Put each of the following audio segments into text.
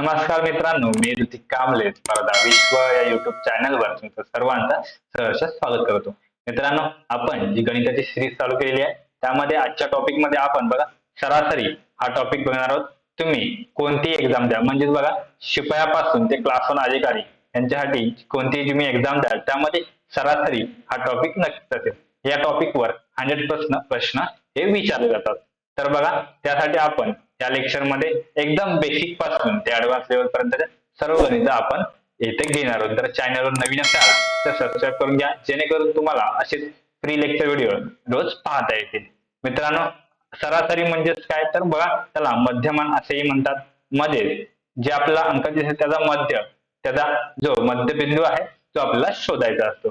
नमस्कार मित्रांनो मी ऋतिक कांबळे स्पर्धा विश्व या युट्यूब चॅनलवर तुमचं सर्वांचं सहर्ष स्वागत करतो. मित्रांनो आपण जी गणिताची सिरीज चालू केलेली आहे त्यामध्ये आजच्या टॉपिकमध्ये आपण बघा सरासरी हा टॉपिक बघणार आहोत. तुम्ही कोणती एक्झाम द्या? म्हणजेच बघा शिपायापासून ते क्लास वन अधिकारी यांच्यासाठी कोणतीही तुम्ही एक्झाम द्याल त्यामध्ये सरासरी हा टॉपिक नक्कीच असेल. या टॉपिकवर हंड्रेड प्रश्न प्रश्न हे विचारले जातात. तर बघा त्यासाठी आपण या लेक्चरमध्ये एकदम बेसिकपासून ते ऍडव्हान्स लेवल पर्यंत सर्व गणित आपण येथे घेणार आहोत. तर चॅनलवर नवीन असाल तर सबस्क्राईब करून घ्या. जेणेकरून तुम्हाला असेच फ्री लेक्चर व्हिडिओ रोज पाहता येतील. मित्रांनो सरासरी म्हणजेच काय? तर बघा त्याला मध्यमान असेही म्हणतात. मध्ये जे आपला अंक दिसेल त्याचा मध्य त्याचा जो मध्यबिंदू आहे तो आपल्याला शोधायचा असतो.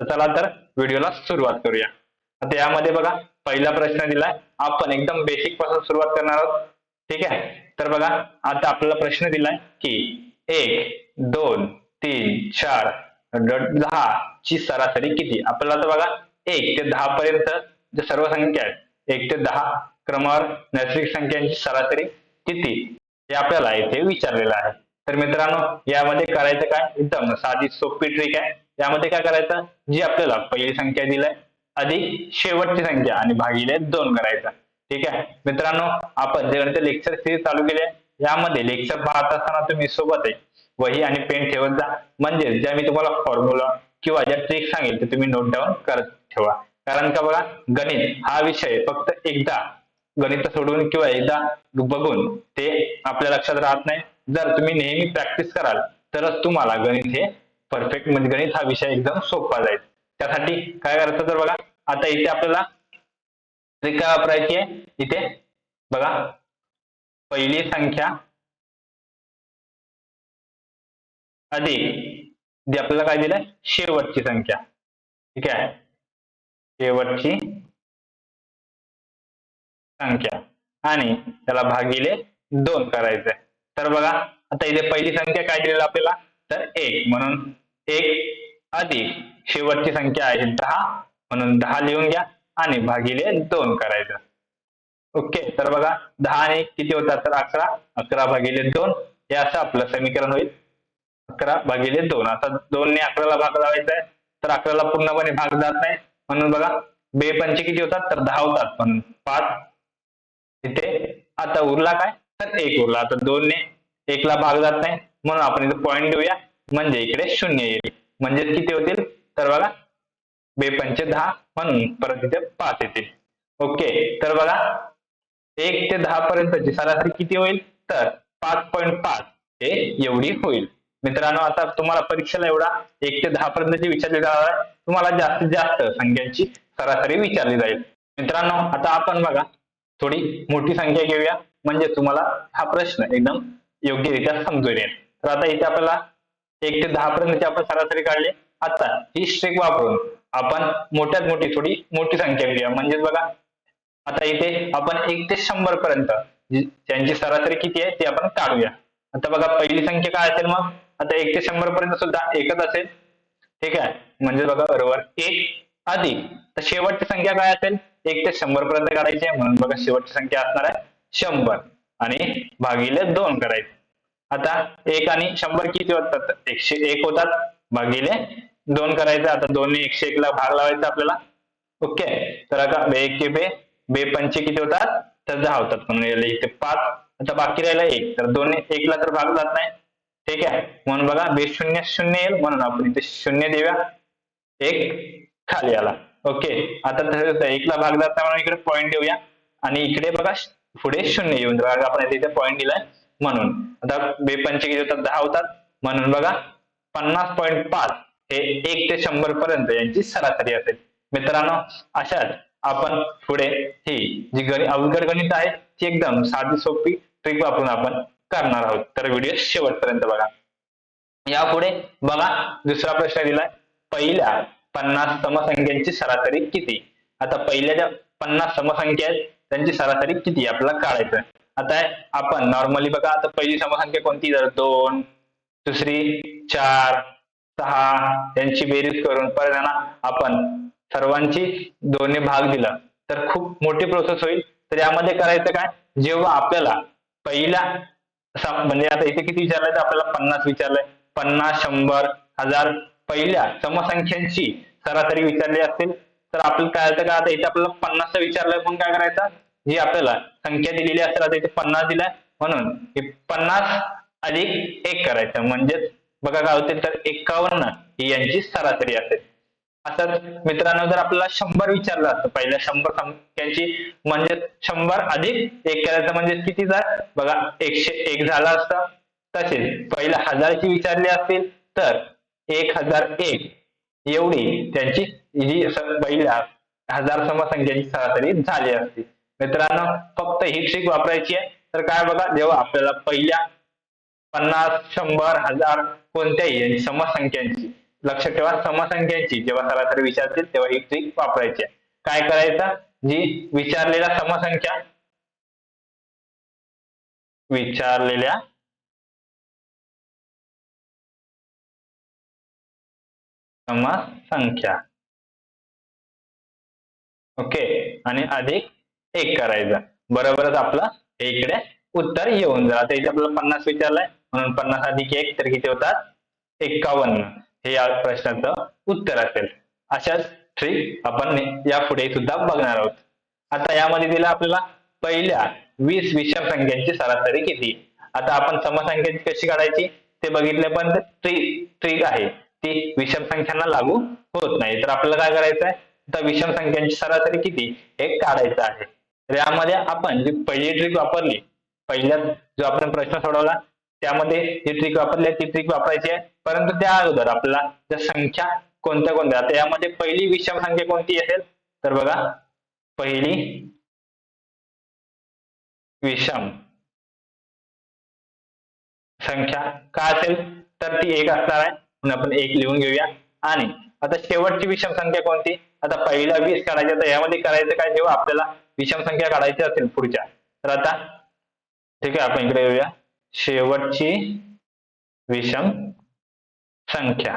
तर चला तर व्हिडिओला सुरुवात करूया. आता यामध्ये बघा पहिला प्रश्न दिलाय. आपण एकदम बेसिकपासून सुरुवात करणार आहोत. ठीक आहे? तर बघा आता आपल्याला प्रश्न दिलाय की एक दोन तीन चार दहा ची सरासरी किती? आपल्याला आता बघा एक ते दहा पर्यंत जे सर्व संख्या आहेत एक ते दहा क्रमावर नैसर्गिक संख्यांची सरासरी किती? हे आपल्याला इथे विचारलेलं आहे. तर मित्रांनो यामध्ये करायचं काय? एकदम साधी सोपी ट्रिक आहे. यामध्ये काय करायचं? जी आपल्याला पहिली संख्या दिलाय अधिक शेवटची संख्या आणि भागिले दोन करायचा. ठीक आहे? मित्रांनो आपण जे गणित लेक्चर सिरीज चालू केले यामध्ये लेक्चर पाहत असताना तुम्ही सोबत आहे. वही आणि पेन ठेवत जा. म्हणजे ज्या मी तुम्हाला फॉर्म्युला किंवा ज्या ट्रिक सांगेल ते तुम्ही नोट डाऊन करत ठेवा. कारण का बघा गणित हा विषय फक्त एकदा गणित सोडवून किंवा एकदा बघून ते आपल्या लक्षात राहत नाही. जर तुम्ही नेहमी प्रॅक्टिस कराल तरच तुम्हाला गणित हे परफेक्ट म्हणजे गणित हा विषय एकदम सोपा जाईल. त्यासाठी काय करायचं तर बघा आता इथे आपल्याला ट्रिक काय वापरायची आहे? इथे बघा. पहिली संख्या अधिक. जी आपल्याला काय दिलंय? शेवटची संख्या. ठीक आहे? शेवटची संख्या. आणि त्याला भागिले दोन करायचंय. तर बघा आता इथे पहिली संख्या काय दिलेलं आपल्याला? तर एक. म्हणून एक अधिक. शेवटची संख्या आहे. दहा. म्हणून दहा लिहून घ्या. आणि भागिले दोन करायचं. ओके तर बघा दहा आणि किती होतात तर अकरा? अकरा भागिले दोन हे असं आपलं समीकरण होईल. अकरा भागिले दोन आता दोनने अकराला भाग लावायचा आहे तर अकराला पूर्णपणे भाग जात नाही. म्हणून बघा बे पंचे किती होतात? तर दहा होतात. पण पाच इथे आता उरला काय? तर एक उरला. आता दोनने एकला भाग जात नाही. म्हणून आपण इथे पॉईंट देऊया म्हणजे इकडे शून्य येईल. म्हणजेच किती होतील? तर बघा बेपंचे दहा म्हणून परत इथे पाच येतील ओके तर बघा एक ते दहा पर्यंतची सरासरी किती होईल? तर पाच पॉईंट पाच हे एवढी होईल. मित्रांनो आता तुम्हाला परीक्षेला एवढा एक ते दहा पर्यंतची विचारली जाणार आहे. तुम्हाला जास्तीत जास्त संख्यांची सरासरी विचारली जाईल. मित्रांनो आता आपण बघा थोडी मोठी संख्या घेऊया. म्हणजे तुम्हाला हा प्रश्न एकदम योग्यरित्या समजून येईल. तर आता इथे आपल्याला एक ते दहा पर्यंतची आपण सरासरी काढली. आता ही स्ट्रेक वापरून आपण मोठ्यात मोठी थोडी मोठी संख्या घेऊया. म्हणजेच बघा आता इथे आपण एक ते शंभर पर्यंत त्यांची सरासरी किती आहे ती आपण काढूया. आता बघा पहिली संख्या काय असेल मग? आता एक ते शंभर पर्यंत सुद्धा एकच असेल. ठीक आहे? म्हणजे बघा बरोबर एक अधिक. तर शेवटची संख्या काय असेल? एक ते शंभर पर्यंत काढायची आहे. म्हणून बघा शेवटची संख्या असणार आहे शंभर आणि भागिले दोन करायचे. आता एक आणि शंभर किती होतात? एकशे एक होतात. भागिले दोन करायचं आता दोन्ही एकशे एक ला भाग लावायचा आपल्याला. ओके? तर आता बे एक बे बे पंचे किती होतात? तर दहा होतात. म्हणून याला इथे पाच. आता बाकी राहिला एक. तर दोन एकला तर भाग जात नाही. ठीक आहे? म्हणून बघा बे शून्य शून्य येईल. म्हणून आपण इथे शून्य देऊया. एक खाली आला. ओके? आता तसंच एकला भाग जात नाही म्हणून इकडे पॉईंट देऊया. आणि इकडे बघा पुढे शून्य येऊन आपण इथे पॉईंट दिलाय. म्हणून. आता बे पंचे किती होतात? दहा होतात. म्हणून बघा पन्नास पॉईंट पाच. हे एक ते शंभर पर्यंत यांची सरासरी असेल. मित्रांनो अशाच आपण पुढे ही जी गणित अवघड गणित आहे ती एकदम साधी सोपी ट्रिक वापरून आपण करणार आहोत. तर व्हिडिओ शेवटपर्यंत बघा. यापुढे बघा दुसरा प्रश्न दिलाय. पहिल्या पन्नास समसंख्यांची सरासरी किती? आता पहिल्या ज्या पन्नास समसंख्या आहेत त्यांची सरासरी किती? आपल्याला काढायचं आता आपण नॉर्मली बघा आता पहिली समसंख्या कोणती? तर दोन दुसरी चार सहा यांची बेरीज करून परत त्यांना आपण सर्वांची दोन्ही भाग दिला. तर खूप मोठी प्रोसेस होईल. तर यामध्ये करायचं काय? जेव्हा आपल्याला पहिल्या म्हणजे आता इथे किती विचारलंय तर आपल्याला पन्नास विचारलंय. पन्नास शंभर हजार पहिल्या समसंख्यांची सरासरी विचारली असतील. तर आपल्याला काय होतं का आता इथे आपल्याला पन्नास विचारलंय म्हणून काय करायचं? जी आपल्याला संख्या दिलेली असेल आता इथे पन्नास दिलाय. म्हणून हे पन्नास अधिक एक करायचं. म्हणजेच बघा काय होते तर एकावन्न ही यांची सरासरी असेल. असं मित्रांनो जर आपल्याला शंभर विचारलं असतं पहिल्या शंभर संख्यांची म्हणजे शंभर अधिक एक करायचं म्हणजे किती झालं? बघा एकशे एक झाला असता. तसेच पहिल्या हजारची विचारली असतील तर एक हजार एक एवढी त्यांची जी पहिल्या हजार समसंख्यांची सरासरी झाली असते. मित्रांनो फक्त ही ट्रिक वापरायची आहे. तर काय बघा जेव्हा आपल्याला पहिल्या पन्नास शंभर हजार कोणत्याही समसंख्यांची. लक्ष ठेवा समसंख्यांची. जेव्हा सरासरी विचारतील तेव्हा ही ट्रिक वापरायची आहे. काय करायचं? जी विचारलेल्या समसंख्या. विचारलेल्या समसंख्या. ओके. आणि अधिक एक करायचं. बरोबरच आपलं इकडे उत्तर येऊन जाईल. आता इथे आपल्याला पन्नास विचारलंय. म्हणून पन्नास अधिक एक तर किती होतात? एक्कावन्न हे या प्रश्नाचं उत्तर असेल. अशाच ट्रिक आपण यापुढे सुद्धा बघणार आहोत. आता यामध्ये दिला आपल्याला पहिल्या वीस विषम संख्यांची सरासरी किती? आता आपण समसंख्यांची कशी काढायची? ते बघितले पण ट्रिक ट्रिक आहे. ती विषम संख्यांना लागू होत नाही. तर आपल्याला काय करायचं आहे? तर विषम संख्यांची सरासरी किती? हे काढायचं आहे. तर यामध्ये आपण जी पहिली ट्रिक वापरली पहिल्या जो आपण प्रश्न सोडवला त्यामध्ये जी ट्रिक वापरली ती ट्रिक वापरायची आहे. परंतु त्या अगोदर आपल्याला त्या संख्या कोणत्या कोणत्या आता यामध्ये पहिली विषम संख्या कोणती असेल? तर बघा पहिली विषम संख्या काय असेल? तर ती एक असणार आहे. म्हणून आपण एक लिहून घेऊया. आणि आता शेवटची विषम संख्या कोणती? आता पहिला वीस काढायचे तर यामध्ये करायचं काय? जेव्हा आपल्याला विषम संख्या काढायची असेल पुढच्या. तर आता ठीक आहे आपण इकडे येऊया. शेवटची विषम संख्या.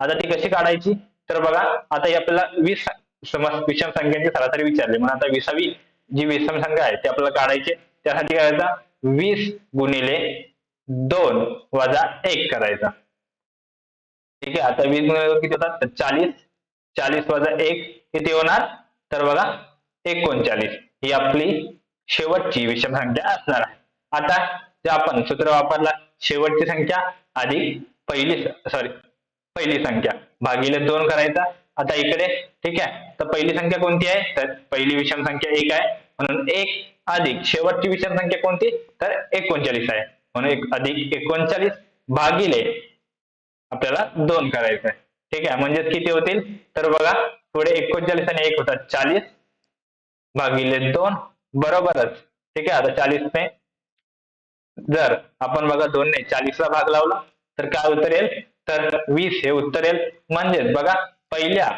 आता ती कशी काढायची? तर बघा आता ही आपल्याला वीस समज विषम संख्यांची सरासरी विचारली. म्हणून आता विसावी जी विषम संख्या आहे ती आपल्याला काढायची. त्यासाठी करायचा? वीस गुणिले दोन वजा एक करायचा. ठीक आहे? आता वीस गुणिले दोन किती होतात? तर चाळीस. चाळीस वजा एक किती होणार? तर बघा एकोणचाळीस. ही आपली शेवटची विषम संख्या असणार आहे. आता जे आपण सूत्र वापरला शेवटची संख्या अधिक पहिली सॉरी पहिली संख्या. भागिले दोन करायचा. आता इकडे ठीक आहे? तर पहिली संख्या कोणती आहे? तर पहिली विषम संख्या एक आहे. म्हणून एक अधिक. शेवटची विषम संख्या कोणती? तर एकोणचाळीस आहे. म्हणून एक अधिक एकोणचाळीस भागिले आपल्याला दोन करायचं आहे. ठीक आहे? म्हणजेच किती होतील? तर बघा पुढे एकोणचाळीस आणि एक होतात चाळीस. भागिले दोन बरोबरच. ठीक आहे? आता चाळीस ने जर आपण बघा दोनने चाळीसला भाग लावला तर काय उत्तर येईल? तर वीस हे उत्तर येईल. म्हणजेच बघा पहिल्या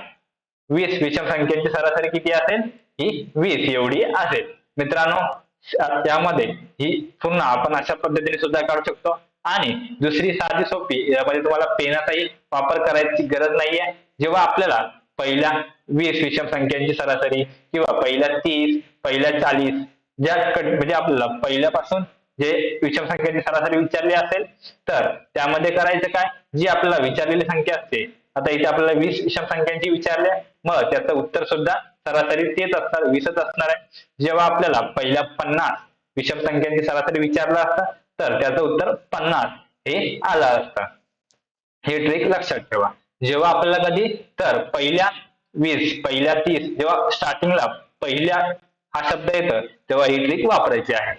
वीस विषम संख्येची सरासरी किती असेल? ही वीस एवढी असेल. मित्रांनो त्यामध्ये यामध्ये ही पुन्हा आपण अशा पद्धतीने सुद्धा काढू शकतो. आणि दुसरी साधी सोपी यामध्ये तुम्हाला पेनाचाही वापर करायची गरज नाहीये. जेव्हा आपल्याला पहिल्या वीस विषम संख्यांची सरासरी किंवा पहिल्या तीस पहिल्या चाळीस ज्या म्हणजे आपल्याला पहिल्यापासून जे विषम संख्येची सरासरी विचारली असेल तर त्यामध्ये करायचं काय? जी आपल्याला विचारलेली संख्या असते आता इथे आपल्याला वीस विषम संख्यांची विचारल्या मग त्याचं उत्तर सुद्धा सरासरी तेच असणार वीसच असणार आहे. जेव्हा आपल्याला पहिल्या पन्नास विषम संख्यांची सरासरी विचारलं असतं तर त्याचं उत्तर पन्नास हे आलं असतं. हे ट्रिक लक्षात ठेवा. जेव्हा आपल्याला कधी तर पहिल्या वीस पहिल्या तीस जेव्हा स्टार्टिंगला पहिल्या हा शब्द येतो तेव्हा ही ट्रिक वापरायची आहे.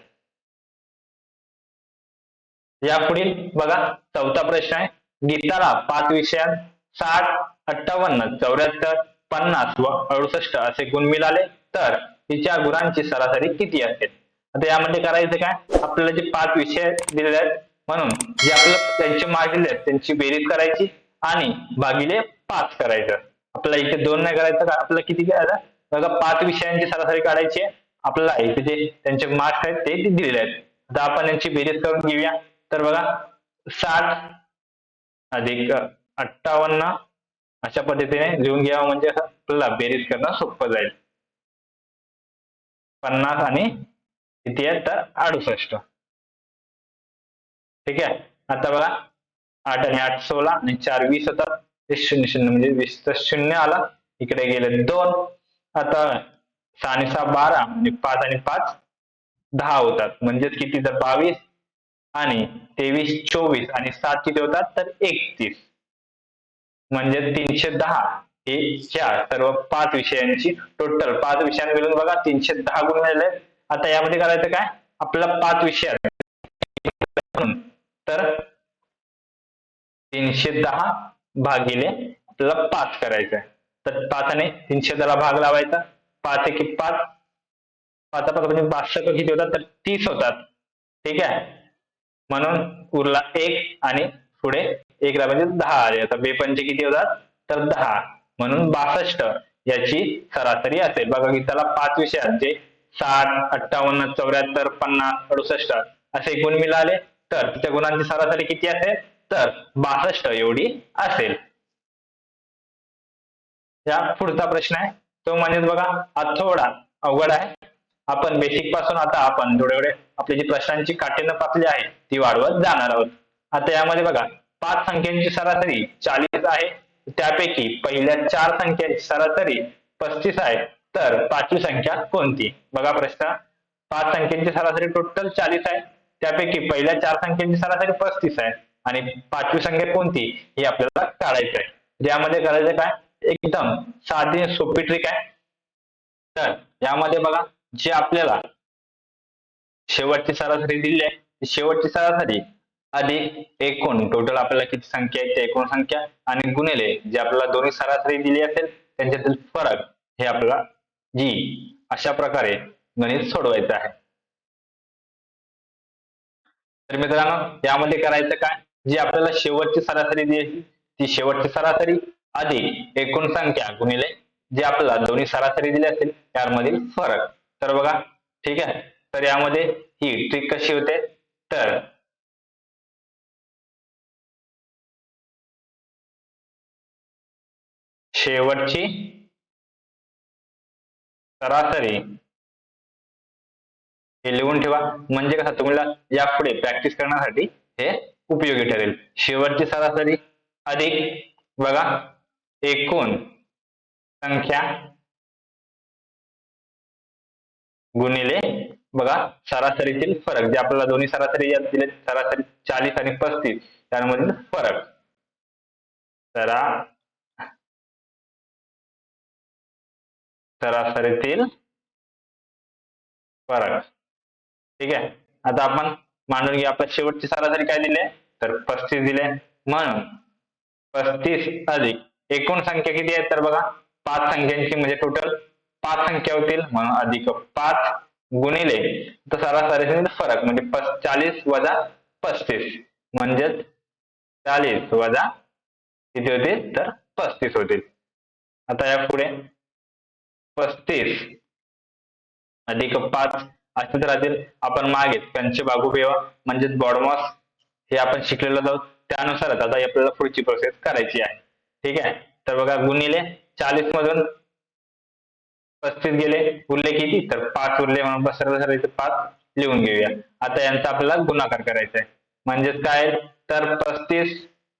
यापुढील बघा चौथा प्रश्न आहे. गीताला पाच विषयात साठ अठ्ठावन्न चौऱ्याहत्तर पन्नास व अडुसष्ट असे गुण मिळाले तर तिच्या गुणांची सरासरी किती असेल? आता यामध्ये करायचं काय? आपल्याला जे पाच विषय दिलेले आहेत म्हणून जे आपल्याला त्यांचे मार्क दिले आहेत त्यांची बेरीज करायची आणि भागिले पाच करायचं. आपल्याला इथे दोन नाही करायचं का आपल्याला किती करायचं? बघा पाच विषयांची सरासरी काढायची आहे. आपल्याला इथे जे त्यांचे मार्क्स आहेत ते दिलेले आहेत. आता आपण यांची बेरीज करून घेऊया. तर बघा साठ अधिक अठ्ठावन्न अशा पद्धतीने लिहून घ्यावं म्हणजे असं आपल्याला बेरीज करणं सोपं जाईल. पन्नास आणि किती आहे तर अडुसष्ट. ठीक आहे? आता बघा आठ आणि आठ सोळा आणि चार वीस होतात ते शून्य शून्य म्हणजे वीस तर शून्य आला. इकडे गेले दोन. आता सहा आणि सहा बारा म्हणजे पाच आणि पाच दहा होतात. म्हणजेच किती तर बावीस. आणि तेवीस चोवीस आणि सात किती होतात? तर एकतीस. म्हणजे तीनशे दहा हे चार सर्व पाच विषयांची टोटल पाच विषयां मिळून बघा तीनशे दहा गुण मिळाले आता यामध्ये करायचं काय? आपला पाच विषय तर तीनशे दहा भागिले आपल्याला पाच करायचं तर पाचाने तीनशे दहा भाग लावायचा. पाच एके पाच. पाच पाच म्हणजे बासष्ट किती होतात? तर तीस होतात. ठीक आहे? म्हणून उरला एक आणि पुढे एक म्हणजे दहा आले. आता बेपंचे किती होतात? तर दहा. म्हणून बासष्ट याची सरासरी असेल. बघा की त्याला पाच विषय आहेत. जे साठ अठ्ठावन्न चौऱ्याहत्तर पन्नास अडुसष्ट असे गुण मिळाले. तर त्या गुणांची सरासरी किती असेल? तर बासष्ट एवढी असेल. या पुढचा प्रश्न आहे. तो म्हणजेच बघा हा थोडा अवघड आहे. आपण बेसिकपासून आता आपण थोडे थोडे आपली जी प्रश्नांची काठीण्य पातळी आहे ती वाढवत जाणार आहोत. आता यामध्ये बघा पाच संख्यांची सरासरी चाळीस आहे. त्यापैकी पहिल्या चार संख्यांची सरासरी पस्तीस आहे. तर पाचवी संख्या कोणती? बघा प्रश्न. पाच संख्यांची सरासरी टोटल चाळीस आहे. त्यापैकी पहिल्या चार संख्यांची सरासरी पस्तीस आहे. आणि पाचवी संख्या कोणती? हे आपल्याला काढायचं आहे. यामध्ये करायचं काय? एकदम साधी सोपी ट्रिक आहे. तर यामध्ये बघा जे आपल्याला शेवटची सरासरी दिली आहे. शेवटची सरासरी अधिक एकूण. टोटल आपल्याला किती संख्या आहे? त्या एकूण संख्या आणि गुणिले जे आपल्याला दोन्ही सरासरी दिली असेल त्यांच्यातील फरक हे आपल्याला जी अशा प्रकारे गणित सोडवायचं आहे. तर मित्रांनो यामध्ये करायचं काय? जी आपल्याला शेवटची सरासरी दिली ती शेवटची सरासरी अधिक एकूण संख्या गुणिले जे आपल्याला दोन्ही सरासरी दिली असेल त्यामधील फरक. तर बघा ठीक आहे? तर यामध्ये ही ट्रिक कशी होते? तर शेवटची सरासरी हे लिहून ठेवा. म्हणजे कसं? तुम्हाला यापुढे प्रॅक्टिस करण्यासाठी हे उपयोगी ठरेल. शेवटची सरासरी अधिक बघा एकूण संख्या गुणिले बघा सरासरीतील फरक. जे आपल्याला दोन्ही सरासरी यात दिले सरासरी चाळीस आणि पस्तीस त्यामधील फरक. सरा सरासरीतील फरक. ठीक आहे? आता आपण मांडून घ्या. आपल्या शेवटची सरासरी काय दिले? तर पस्तीस दिले. म्हणून पस्तीस अधिक एकूण संख्या किती आहे तर बघा पाच संख्यांची म्हणजे टोटल पाच संख्या होतील. म्हणून अधिक पाच गुणिले तर सरासरीतील फरक म्हणजे चाळीस वजा पस्तीस. म्हणजेच चाळीस वजा किती होतील तर पस्तीस होतील आता या पुढे. पस्तीस. अधिक पाच. असेच राहतील. आपण मागे त्यांचे बागू बेवा म्हणजेच बॉडमॉस हे आपण शिकलेलो आहोत. त्यानुसारच आता आपल्याला पुढची प्रोसेस करायची आहे. ठीक आहे? तर बघा गुणिले चाळीस मधून पस्तीस गेले उरले किती? तर पाच उरले म्हणून बसर करायचं पाच लिहून घेऊया. आता यांचा आपल्याला गुणाकार करायचा आहे. म्हणजेच काय? तर पस्तीस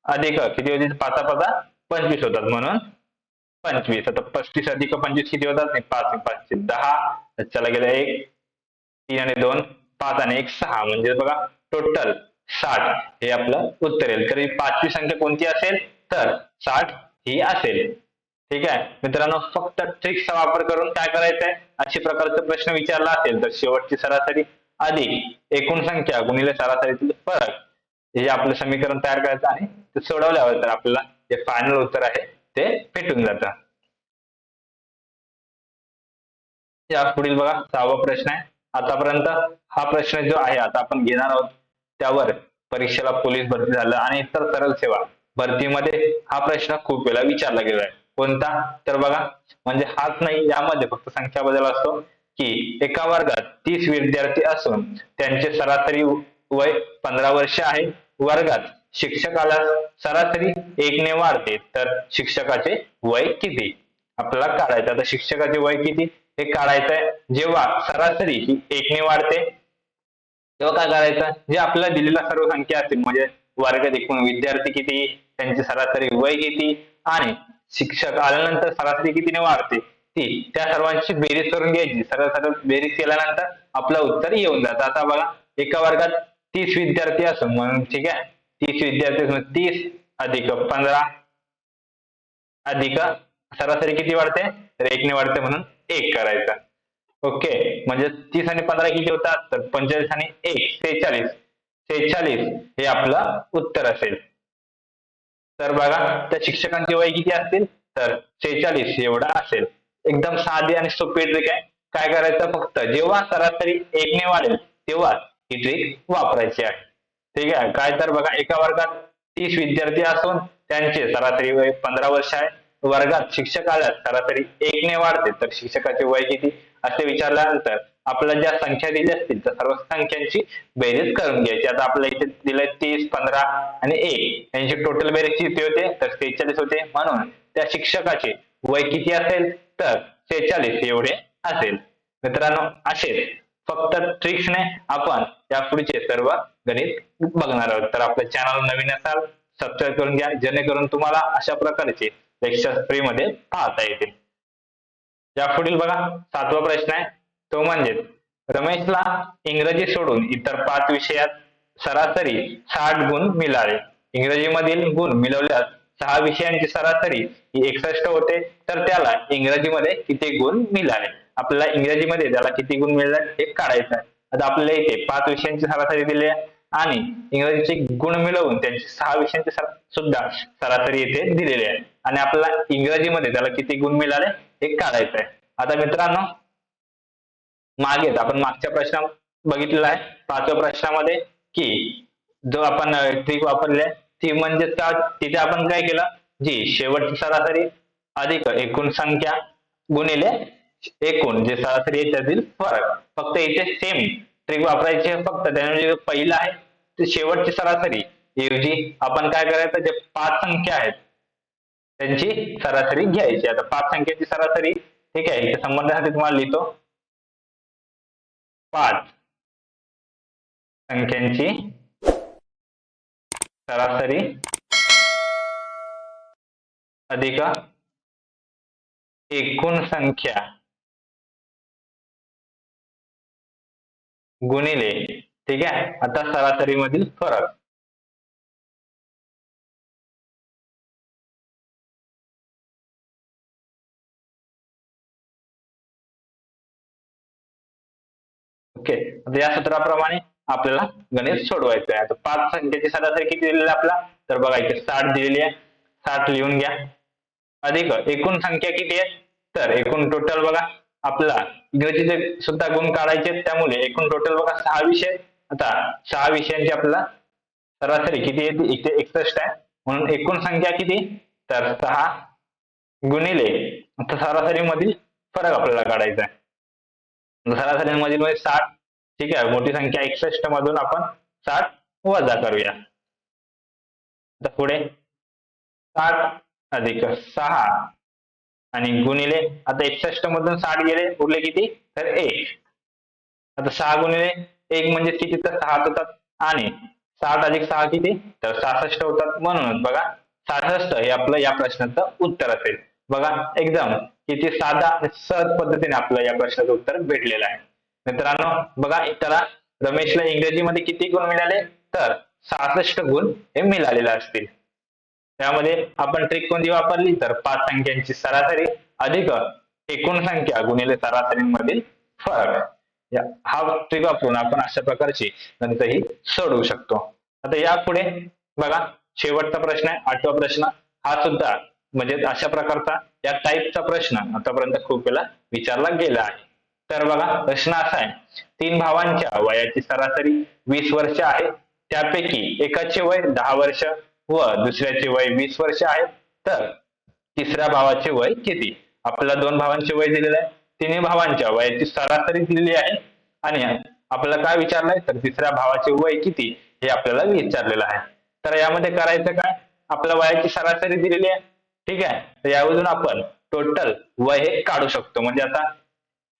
अधिक किती होती पाचा पाचा पंचवीस होतात म्हणून पंचवीस. आता पस्तीस अधिक पंचवीस किती होतात? नाही पाच पाचशे दहा. चला गेलं एक तीन आणि दोन पाच आणि एक सहा. म्हणजे बघा टोटल साठ हे आपलं उत्तर येईल. तर ही पाचवी संख्या कोणती असेल? तर साठ ही असेल. ठीक आहे? मित्रांनो फक्त ट्रिक्सचा वापर करून काय करायचंय? अशा प्रकारचा प्रश्न विचारला असेल तर शेवटची सरासरी अधिक एकूण संख्या गुणिले सरासरीतील फरक. हे आपलं समीकरण तयार करायचं आणि ते सोडवल्यावर तर आपल्याला जे फायनल उत्तर आहे ते भेटून जातं. या पुढील बघा सहावा प्रश्न आहे. आतापर्यंत हा प्रश्न जो आहे आता आपण घेणार आहोत त्यावर परीक्षेला पोलीस भरती झालं. आणि इतर सरळ सेवा भरतीमध्ये हा प्रश्न खूप वेळा विचारला गेला आहे. कोणता? तर बघा म्हणजे हाच नाही यामध्ये फक्त संख्या बदल असतो की एका वर्गात तीस विद्यार्थी असून त्यांचे सरासरी वय पंधरा वर्ष आहे. वर्गात शिक्षकाला सरासरी एकने वाढते तर शिक्षकाचे वय किती? आपल्याला काढायचं आता शिक्षकाचे वय किती? हे काढायचं आहे. जेव्हा सरासरी ही एकने वाढते तेव्हा काय करायचं? जे आपल्याला दिलेला सर्व संख्या असतील म्हणजे वर्गात एकूण विद्यार्थी किती? त्यांची सरासरी वय किती? आणि शिक्षक आल्यानंतर सरासरी कितीने वाढते? ती त्या सर्वांची बेरीज करून घ्यायची. सरळ सरळ बेरीज केल्यानंतर आपलं उत्तर येऊन जातं. आता बघा एका वर्गात तीस विद्यार्थी असो. म्हणून ठीक आहे. तीस विद्यार्थी असून तीस अधिक पंधरा अधिक सरासरी किती वाढते? तर एकने वाढते म्हणून एक करायचा. ओके. म्हणजे तीस आणि पंधरा किती होतात? तर पंचेचाळीस आणि एक. सेहेचाळीस. सेहेचाळीस हे आपलं उत्तर असेल. तर बघा त्या शिक्षकांची वय किती असतील? तर सेहेचाळीस एवढा असेल. एकदम साधी आणि सोपी ट्रिक आहे. काय करायचं? फक्त जेव्हा सरासरी एकने वाढेल तेव्हा ही ट्रिक वापरायची आहे. ठीक आहे? काय तर बघा एका वर्गात तीस विद्यार्थी असून त्यांचे सरासरी वय पंधरा वर्ष आहे. वर्गात शिक्षक आल्यास सरासरी एकने वाढते. तर शिक्षकाचे वय किती? असे विचारल्यानंतर आपल्याला ज्या संख्या दिल्या असतील त्या सर्व संख्यांची बेरीज करून घ्यायची. आता आपल्याला इथे दिलंय तीस पंधरा आणि एक. यांची टोटल बेरीज किती होते? तर सेहेचाळीस होते. म्हणून त्या शिक्षकाचे वय किती असेल? तर सेहेचाळीस एवढे असेल. मित्रांनो असेच. फक्त ट्रिक्सने आपण या पुढचे सर्व गणित बघणार आहोत. तर आपल्या चॅनल नवीन असाल सबस्क्राईब करून घ्या. जेणेकरून तुम्हाला अशा प्रकारचे लेक्चर फ्री मध्ये पाहता येतील. या पुढील बघा सातवा प्रश्न आहे. तो म्हणजे रमेशला इंग्रजी सोडून इतर पाच विषयात सरासरी साठ गुण मिळाले. इंग्रजीमधील गुण मिळवल्यास सहा विषयांची सरासरी ही एकसष्ट होते. तर त्याला इंग्रजीमध्ये किती गुण मिळाले? आपल्याला इंग्रजीमध्ये त्याला किती गुण मिळाले हे काढायचं आहे. आता आपल्याला इथे पाच विषयांची सरासरी दिली आहे आणि इंग्रजीचे गुण मिळवून त्यांची सहा विषयांची सुद्धा सरासरी इथे दिलेली आहे. आणि आपल्याला इंग्रजीमध्ये त्याला किती गुण मिळाले हे काढायचं आहे. आता मित्रांनो मागेच आपण मागच्या प्रश्न बघितलेला आहे. पाचव्या प्रश्नामध्ये की जो आपण ट्रिक वापरली आहे ती म्हणजे का तिथे आपण काय केलं? जी शेवटची सरासरी अधिक एकूण संख्या गुणिले एकूण जे सरासरी याच्यातील फरक. फक्त इथे सेम ट्रिक वापरायची फक्त. त्यामध्ये पहिलं म्हणजे पहिला आहे ते शेवटची सरासरी ऐवजी आपण काय करायचं? जे पाच संख्या आहेत त्यांची सरासरी घ्यायची. आता पाच संख्येची सरासरी ठीक आहे संबंधासाठी तुम्हाला लिहितो. पाच. संख्यांची सरासरी अधिक एकूण संख्या गुणिले ठीक आहे? आता सरासरीमधील फरक. ओके. आता या सूत्राप्रमाणे आपल्याला गणित सोडवायचं आहे. आता पाच संख्येची सरासरी किती दिलेली आपला? तर बघा इथे साठ दिलेली आहे. साठ लिहून घ्या. अधिक एकूण संख्या किती आहे? तर एकूण टोटल बघा आपला इंग्रजीचे सुद्धा गुण काढायचे त्यामुळे एकूण टोटल बघा सहा विषय. आता सहा विषयांची आपल्याला सरासरी किती येते इथे एकसष्ट आहे. म्हणून एकूण संख्या किती? तर सहा गुणिले आता सरासरीमधील फरक आपल्याला काढायचा आहे. घराधाऱ्यांमधील म्हणजे साठ ठीक आहे मोठी संख्या एकसष्ट मधून आपण साठ वजा करूया. आता पुढे साठ अधिक सहा आणि गुणिले आता एकसष्ट मधून साठ गेले उरले किती? तर एक. आता सहा गुणिले एक म्हणजे किती? तर सहा होतात. आणि साठ अधिक सहा किती? तर सहासष्ट होतात. म्हणूनच बघा सहासष्ट हे आपलं या प्रश्नाचं उत्तर असेल. बघा एकदम किती साधा सहज पद्धतीने आपलं या प्रश्नाचं उत्तर भेटलेलं आहे. मित्रांनो बघा त्याला रमेशला इंग्रजीमध्ये किती गुण मिळाले? तर सहासष्ट गुण हे मिळालेले असतील. त्यामध्ये आपण ट्रिक कोणती वापरली? तर पाच संख्यांची सरासरी अधिक एकूण संख्या गुणिले सरासरीमधील फरक. हा ट्रिक वापरून आपण अशा प्रकारची गणितही सोडवू शकतो. आता यापुढे बघा शेवटचा प्रश्न आहे आठवा प्रश्न. हा सुद्धा म्हणजे अशा प्रकारचा या टाईपचा प्रश्न आतापर्यंत खूप वेळा विचारला गेला आहे. तर बघा प्रश्न असा आहे. तीन भावांच्या वयाची सरासरी वीस वर्ष आहे. त्यापैकी एकाचे वय दहा वर्ष व दुसऱ्याचे वय वीस वर्ष आहे. तर तिसऱ्या भावाचे वय किती? आपल्याला दोन भावांचे वय दिलेलं आहे. तिन्ही भावांच्या वयाची सरासरी दिलेली आहे. आणि आपल्याला काय विचारलंय? तर तिसऱ्या भावाचे वय किती हे आपल्याला विचारलेलं आहे. तर यामध्ये करायचं काय? आपल्या वयाची सरासरी दिलेली आहे. ठीक आहे? तर यावरून आपण टोटल वय हे काढू शकतो. म्हणजे आता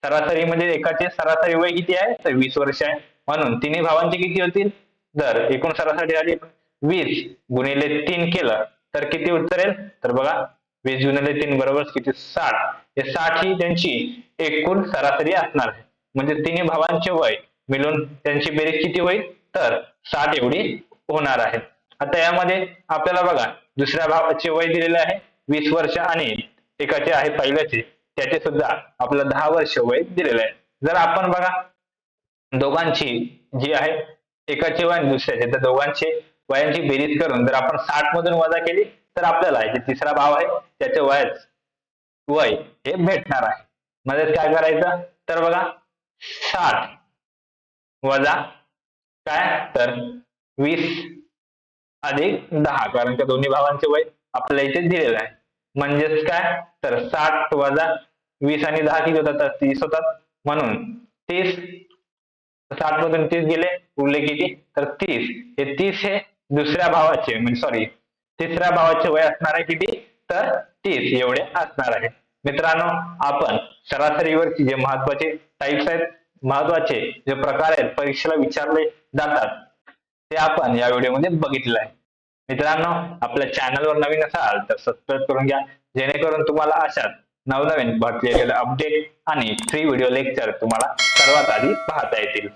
सरासरी म्हणजे एकाचे सरासरी वय किती आहे? तर वीस वर्ष आहे. म्हणून तिन्ही भावांचे किती होतील जर एकूण सरासरी आली. वीस गुणिले तीन केलं तर किती उत्तर येईल? तर बघा वीस गुणिले तीन बरोबर किती? साठ. हे साठ ही त्यांची एकूण सरासरी असणार आहे. म्हणजे तिन्ही भावांचे वय मिळून त्यांची बेरीज किती होईल? तर साठ एवढी होणार आहे. आता यामध्ये आपल्याला बघा दुसऱ्या भावाचे वय दिलेले आहे. वीस वर्ष आणि एकाचे आहे पहिल्याचे त्याचे सुद्धा आपलं दहा वर्ष वय दिलेलं आहे. जर आपण बघा दोघांची जी आहे एकाचे वय आणि दुसऱ्याचे. तर दोघांचे वयांची बेरीज करून जर आपण साठ मधून वजा केली तर आपल्याला जे तिसरा भाव आहे त्याचे वयच वय हे भेटणार आहे. मध्येच काय करायचं? तर बघा साठ वजा काय? तर वीस अधिक दहा. कारण त्या दोन्ही भावांचे वय आपल्याला इथे दिलेलं आहे. म्हणजेच काय? तर साठ वजा वीस आणि दहा किती होतात? तर तीस होतात. म्हणून तीस साठ मधून तीस गेले उरले किती? तर तीस. हे तीस हे दुसऱ्या भावाचे म्हणजे सॉरी तिसऱ्या भावाचे वय असणार आहे किती? तर तीस. एवढे असणार आहे. मित्रांनो आपण सरासरीवरची जे महत्त्वाचे टाईप्स आहेत महत्त्वाचे जे प्रकार आहेत परीक्षेला विचारले जातात ते आपण या व्हिडिओमध्ये बघितलं आहे. मित्रांनो आपल्या चॅनलवर नवीन असाल तर सबस्क्राईब करून घ्या. जेणेकरून तुम्हाला अशाच नवनवीन भरलेले अपडेट आणि फ्री व्हिडिओ लेक्चर तुम्हाला सर्वात आधी पाहता येतील.